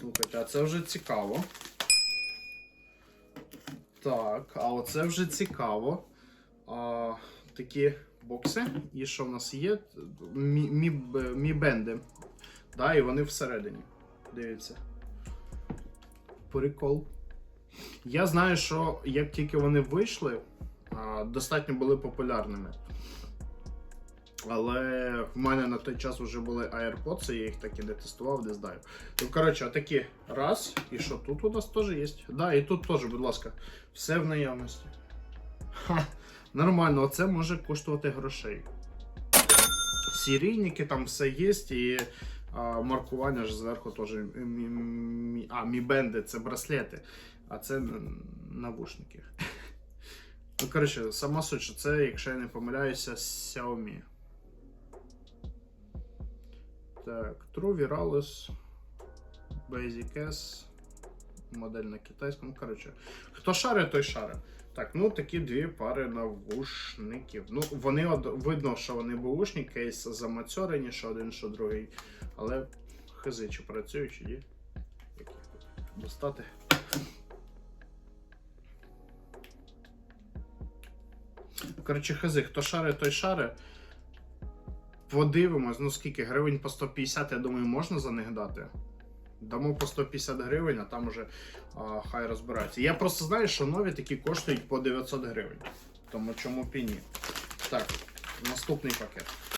Слухайте, а це вже цікаво. Так, а оце вже цікаво. А, такі бокси. І що в нас є? Мі, мі, мі-бенди. Да, і вони всередині. Дивіться. Прикол. Я знаю, що як тільки вони вийшли, достатньо були популярними. Але в мене на той час вже були AirPods, я їх так і не тестував, не знаю. Ну, коротше, отакі раз. І що тут у нас теж є? Да, і тут теж, будь ласка, все в наявності. Ха, нормально, оце може коштувати грошей. Серійники там все є, і а, маркування ж зверху теж. А, мі-бенди це браслети, а це навушники. Ну, коротше, сама суть, що це, якщо я не помиляюся, Xiaomi. Так, True Viralis, Basic S, модель на китайському. Коротше, хто шарить, той шарить. Так, ну такі дві пари навушників. Ну, вони видно, що вони бушні, кейс замацьорені, що один, що другий. Але хизи, чи працюють, чи ні. Достати. Коротше, хизи, хто шарить, той шарить. Подивимось, ну скільки гривень по 150, я думаю, можна за них дати. Дамо по 150 гривень, а там уже а, хай розбираються. Я просто знаю, що нові такі коштують по 900 гривень. Тому чому піні? ні. Так, наступний пакет.